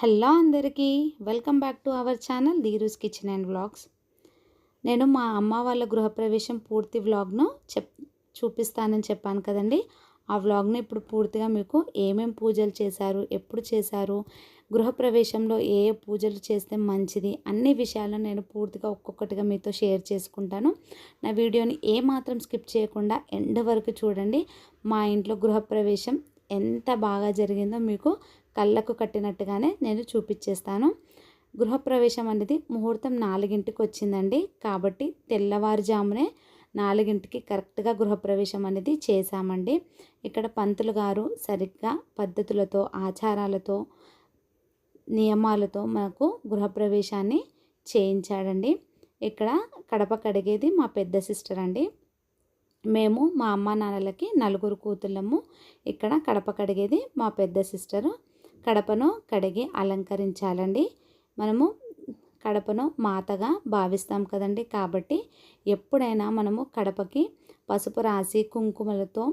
Hello అందరికీ welcome back to our channel Dheeru's kitchen and vlogs. నేను మా అమ్మ వాళ్ళ గృహప్రవేశం పూర్తి వ్లాగ్ను చెప్ చూపిస్తానని చెప్పాను కదండి. ఆ వ్లాగ్ను ఇప్పుడు పూర్తిగా మీకు ఏమేం పూజలు చేశారు ఎప్పుడు చేశారు గృహప్రవేశంలో ఏ ఏ పూజలు చేస్తే మంచిది అన్ని విషయాలను నేను పూర్తిగా ఒక్కొక్కటిగా మీతో షేర్ చేసుకుంటాను. నా వీడియోని ఏ మాత్రం స్కిప్ చేయకుండా ఎండ్ వరకు చూడండి. మా ఇంట్లో గృహప్రవేశం ఎంత బాగా జరిగిందో మీకు కళ్ళకు కట్టినట్టుగానే నేను చూపించేస్తాను గృహప్రవేశం అనేది ముహూర్తం నాలుగింటికి వచ్చిందండి. కాబట్టి తెల్లవారుజామునే నాలుగింటికి కరెక్ట్గా గృహప్రవేశం అనేది చేశామండి. ఇక్కడ పంతులు గారు సరిగ్గా పద్ధతులతో ఆచారాలతో నియమాలతో మాకు గృహప్రవేశాన్ని చేయించాడండి. ఇక్కడ కడప కడిగేది మా పెద్ద సిస్టర్ అండి మేము మా అమ్మ నాన్నలకి నలుగురు కూతుళ్ళము. ఇక్కడ కడప కడిగేది మా పెద్ద సిస్టరు. కడపను కడిగి అలంకరించాలండి. మనము కడపను మాతగా భావిస్తాం కదండి. కాబట్టి ఎప్పుడైనా మనము కడపకి పసుపు రాసి కుంకుమలతో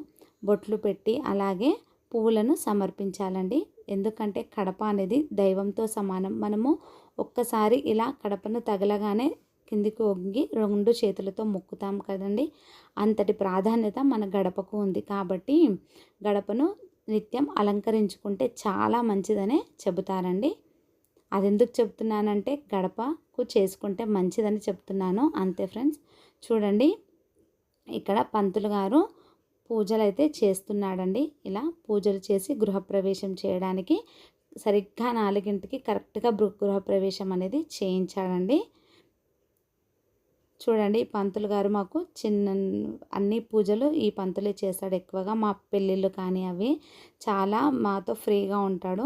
బొట్లు పెట్టి అలాగే పువ్వులను సమర్పించాలండి. ఎందుకంటే కడప అనేది దైవంతో సమానం. మనము ఒక్కసారి ఇలా కడపను తగలగానే కిందికి వంగి రెండు చేతులతో మొక్కుతాం కదండి. అంతటి ప్రాధాన్యత మన గడపకు ఉంది. కాబట్టి గడపను నిత్యం అలంకరించుకుంటే చాలా మంచిదనే చెబుతారండి. అది ఎందుకు చెప్తున్నానంటే గడపకు చేసుకుంటే మంచిదని చెప్తున్నాను అంతే ఫ్రెండ్స్. చూడండి. ఇక్కడ పంతులు గారు పూజలు అయితే చేస్తున్నాడండి. ఇలా పూజలు చేసి గృహప్రవేశం చేయడానికి సరిగ్గా నాలుగింటికి కరెక్ట్గా గృహప్రవేశం అనేది చేయించాడండి. చూడండి పంతులు గారు మాకు చిన్న అన్ని పూజలు ఈ పంతులే చేస్తాడు ఎక్కువగా. మా పెళ్ళిళ్ళు కానీ అవి చాలా మాతో ఫ్రీగా ఉంటాడు.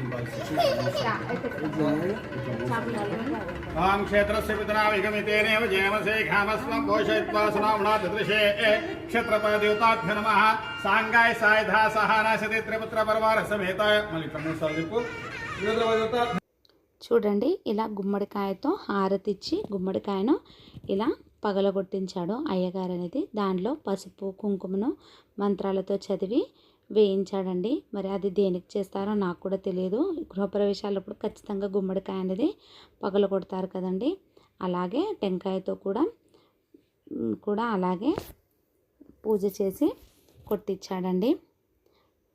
నూతన గృహ तां क्षेत्रस्य पितराविगमितेनेव जयमसे खामस्वं पोषयित्वा सुनाम्ना ददृशे क्षेत्रपदेवताभ्य नमः साङ्गाय सायधा सहानाशते त्रिपुत्र परिवार समेताय మళ్ళీ కన్ను సాధింపు చూడండి ఇలా గుమ్మడికాయతో హారతిచ్చి గుమ్మడికాయను ఇలా పగలగొట్టించాడు అయ్యగారు అనేది దానిలో పసుపు కుంకుమను మంత్రాలతో చదివి వేయించాడండి. మరి అది దేనికి చేస్తారో నాకు కూడా తెలియదు గృహప్రవేశాలప్పుడు ఖచ్చితంగా గుమ్మడికాయ అనేది పగల కొడతారు కదండి. అలాగే టెంకాయతో కూడా కూడా అలాగే పూజ చేసి కొట్టించాడండి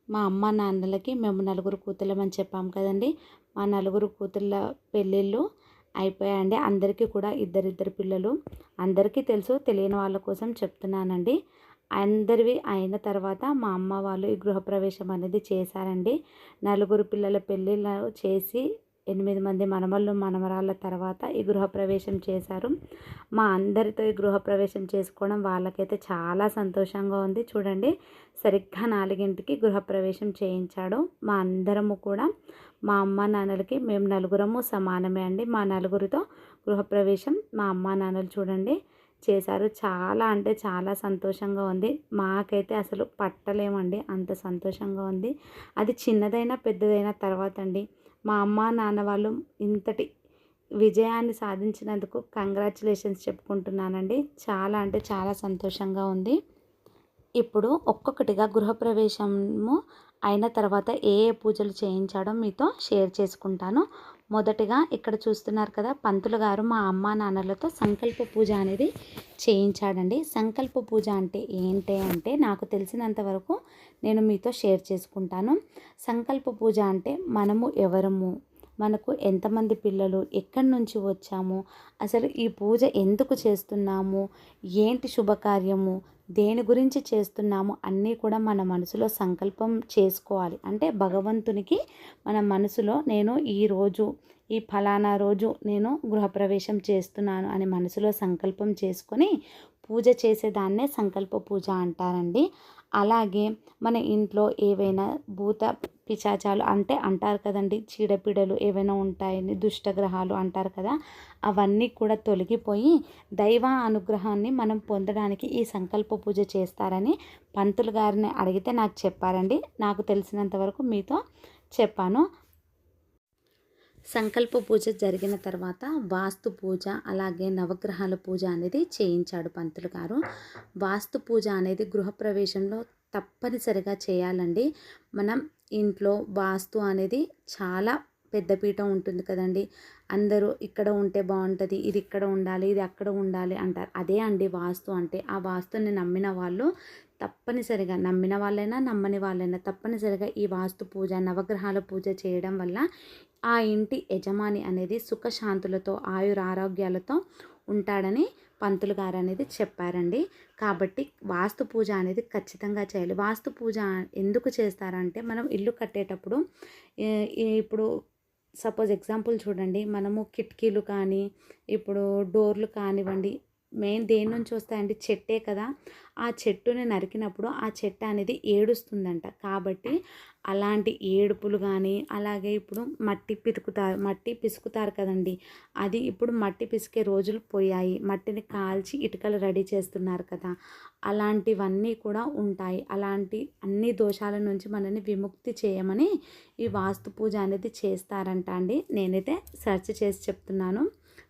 మా అమ్మ నాన్నలకి మేము నలుగురు కూతుళ్ళమని చెప్పాం కదండి. మా నలుగురు కూతుళ్ళ పెళ్ళిళ్ళు అయిపోయాయండి. అందరికీ కూడా ఇద్దరిద్దరు పిల్లలు. అందరికీ తెలుసు తెలియని వాళ్ళ కోసం చెప్తున్నానండి. అందరివి అయిన తర్వాత మా అమ్మ వాళ్ళు ఈ గృహప్రవేశం అనేది చేశారండి. నలుగురు పిల్లల పెళ్ళిళ్ళు చేసి ఎనిమిది మంది మనమళ్ళు మనమరాళ్ళ తర్వాత ఈ గృహప్రవేశం చేశారు. మా అందరితో ఈ గృహప్రవేశం చేసుకోవడం వాళ్ళకైతే చాలా సంతోషంగా ఉంది. చూడండి సరిగ్గా నాలుగింటికి గృహప్రవేశం చేయించాడు. మా అందరము కూడా మా అమ్మ నాన్నలకి మేము నలుగురము సమానమే అండి. మా నలుగురితో గృహప్రవేశం మా అమ్మ నాన్నలు చూడండి చేశారు. చాలా అంటే చాలా సంతోషంగా ఉంది. మాకైతే అసలు పట్టలేమండి. అంత సంతోషంగా ఉంది. అది చిన్నదైనా పెద్దదైనా తర్వాత అండి మా అమ్మ నాన్న వాళ్ళు ఇంతటి విజయాన్ని సాధించినందుకు కంగ్రాచులేషన్స్ చెప్పుకుంటున్నానండి. చాలా అంటే చాలా సంతోషంగా ఉంది. ఇప్పుడు ఒక్కొక్కటిగా గృహప్రవేశము అయిన తర్వాత ఏ ఏ పూజలు చేయించాడో మీతో షేర్ చేసుకుంటాను. మొదటగా ఇక్కడ చూస్తున్నారు కదా పంతులు గారు మా అమ్మ నాన్నలతో సంకల్ప పూజ అనేది చేయించాడండి. సంకల్ప పూజ అంటే ఏంటి అంటే నాకు తెలిసినంత వరకు నేను మీతో షేర్ చేసుకుంటాను. సంకల్ప పూజ అంటే మనము ఎవరము మనకు ఎంతమంది పిల్లలు ఎక్కడి నుంచి వచ్చాము అసలు ఈ పూజ ఎందుకు చేస్తున్నాము ఏంటి శుభకార్యము దేని గురించి చేస్తున్నాము అన్నీ కూడా మన మనసులో సంకల్పం చేసుకోవాలి. అంటే భగవంతునికి మన మనసులో నేను ఈరోజు ఈ ఫలానా రోజు నేను గృహప్రవేశం చేస్తున్నాను అని మనసులో సంకల్పం చేసుకొని పూజ చేసేదాన్నే సంకల్ప పూజ అంటారండి. అలాగే మన ఇంట్లో ఏవైనా భూత పిశాచాలు అంటే అంటారు కదండి చీడపీడలు ఏవైనా ఉంటాయని దుష్టగ్రహాలు అంటారు కదా అవన్నీ కూడా తొలగిపోయి దైవ అనుగ్రహాన్ని మనం పొందడానికి ఈ సంకల్ప పూజ చేస్తారని పంతులు గారిని అడిగితే నాకు చెప్పారండి. నాకు తెలిసినంత వరకు మీతో చెప్పాను. సంకల్ప పూజ జరిగిన తర్వాత వాస్తు పూజ అలాగే నవగ్రహాల పూజ అనేది చేయించాడు పంతులు గారు. వాస్తు పూజ అనేది గృహప్రవేశంలో తప్పనిసరిగా చేయాలండి. మనం ఇంట్లో వాస్తు అనేది చాలా పెద్దపీఠం ఉంటుంది కదండి. అందరూ ఇక్కడ ఉంటే బాగుంటుంది ఇది ఇక్కడ ఉండాలి ఇది అక్కడ ఉండాలి అంటారు. అదే అండి వాస్తు అంటే. ఆ వాస్తుని నమ్మిన వాళ్ళు తప్పనిసరిగా నమ్మిన వాళ్ళైనా నమ్మని వాళ్ళైనా తప్పనిసరిగా ఈ వాస్తు పూజ నవగ్రహాల పూజ చేయడం వల్ల ఆ ఇంటి యజమాని అనేది సుఖశాంతులతో ఆయుర ఆరోగ్యాలతో ఉంటాడని పంతులు గారు అనేది చెప్పారండి. కాబట్టి వాస్తు పూజ అనేది ఖచ్చితంగా చేయాలి. వాస్తు పూజ ఎందుకు చేస్తారంటే మనం ఇల్లు కట్టేటప్పుడు ఇప్పుడు సపోజ్ ఎగ్జాంపుల్ చూడండి. మనము కిటికీలు కానీ ఇప్పుడు డోర్లు కానివ్వండి మెయిన్ దేని నుంచి వస్తాయండి చెట్టే కదా. ఆ చెట్టుని నరికినప్పుడు ఆ చెట్టు అనేది ఏడుస్తుందంట. కాబట్టి అలాంటి ఏడుపులు కానీ అలాగే ఇప్పుడు మట్టి పితుకుతారు మట్టి పిసుకుతారు కదండి. అది ఇప్పుడు మట్టి పిసికే రోజులు పోయాయి. మట్టిని కాల్చి ఇటుకలు రెడీ చేస్తున్నారు కదా. అలాంటివన్నీ కూడా ఉంటాయి. అలాంటి అన్ని దోషాల నుంచి మనల్ని విముక్తి చేయమని ఈ వాస్తు పూజ అనేది చేస్తారంట అండి. నేనైతే సెర్చ్ చేసి చెప్తున్నాను.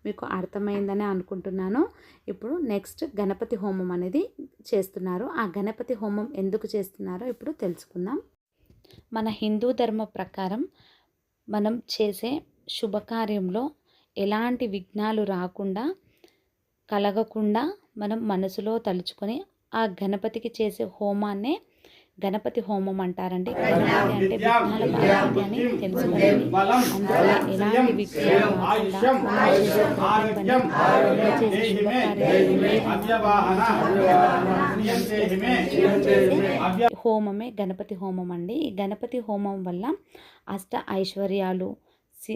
మీకు అర్థమైందని అనుకుంటున్నాను. ఇప్పుడు నెక్స్ట్ గణపతి హోమం అనేది చేస్తున్నారు. ఆ గణపతి హోమం ఎందుకు చేస్తున్నారో ఇప్పుడు తెలుసుకుందాం. మన హిందూ ధర్మ ప్రకారం మనం చేసే శుభకార్యంలో ఎలాంటి విఘ్నాలు రాకుండా కలగకుండా మనం మనసులో తలుచుకొని ఆ గణపతికి చేసే హోమాన్నే గణపతి హోమం అంటారండి. గణపతి అంటే విఘ్నాల గణపతి అని తెలుసు కదండి అందువల్ల ఎలాంటి విఘ్నాలు హోమమే గణపతి హోమం అండి. ఈ గణపతి హోమం వల్ల అష్ట ఐశ్వర్యాలు సి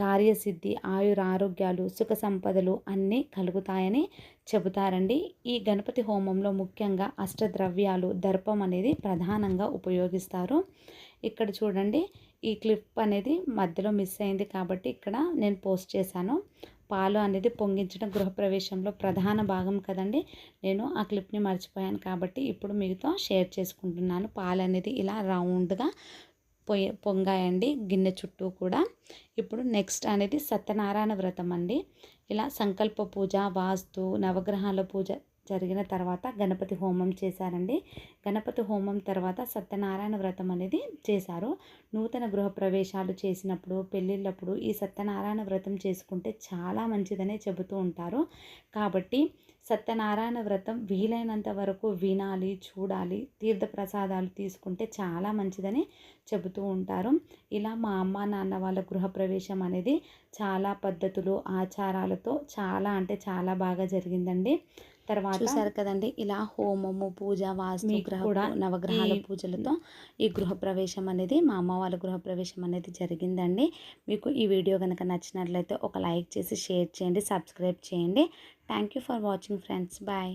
కార్యసిద్ధి ఆయుర ఆరోగ్యాలు సుఖ సంపదలు అన్నీ కలుగుతాయని చెబుతారండి. ఈ గణపతి హోమంలో ముఖ్యంగా అష్టద్రవ్యాలు దర్పం అనేది ప్రధానంగా ఉపయోగిస్తారు. ఇక్కడ చూడండి ఈ క్లిప్ అనేది మధ్యలో మిస్ అయింది కాబట్టి ఇక్కడ నేను పోస్ట్ చేశాను. పాలు అనేది పొంగించడం గృహప్రవేశంలో ప్రధాన భాగం కదండి. నేను ఆ క్లిప్ని మర్చిపోయాను కాబట్టి ఇప్పుడు మీతో షేర్ చేసుకుంటున్నాను. పాలు అనేది ఇలా రౌండ్గా పొయ్యి పొంగాయండి గిన్నె చుట్టూ కూడా. ఇప్పుడు నెక్స్ట్ అనేది సత్యనారాయణ వ్రతం అండి. ఇలా సంకల్ప పూజ వాస్తు నవగ్రహాల పూజ జరిగిన తర్వాత గణపతి హోమం చేశారండి. గణపతి హోమం తర్వాత సత్యనారాయణ వ్రతం అనేది చేశారు. నూతన గృహప్రవేశాలు చేసినప్పుడు పెళ్ళిళ్ళప్పుడు ఈ సత్యనారాయణ వ్రతం చేసుకుంటే చాలా మంచిదని చెబుతూ ఉంటారు. కాబట్టి సత్యనారాయణ వ్రతం వీలైనంత వరకు వినాలి చూడాలి తీర్థ ప్రసాదాలు తీసుకుంటే చాలా మంచిదని చెబుతూ ఉంటారు. ఇలా మా అమ్మ నాన్న వాళ్ళ గృహప్రవేశం అనేది చాలా పద్ధతులు ఆచారాలతో చాలా అంటే చాలా బాగా జరిగిందండి. తర్వాత చూసారు కదండి ఇలా హోమము పూజ వాస్తు గ్రహ నవగ్రహాల పూజలతో ఈ గృహప్రవేశం అనేది మా అమ్మ వాళ్ళ గృహప్రవేశం అనేది జరిగిందండి. మీకు ఈ వీడియో కనుక నచ్చినట్లయితే ఒక లైక్ చేసి షేర్ చేయండి సబ్స్క్రైబ్ చేయండి. Thank you for watching friends. Bye.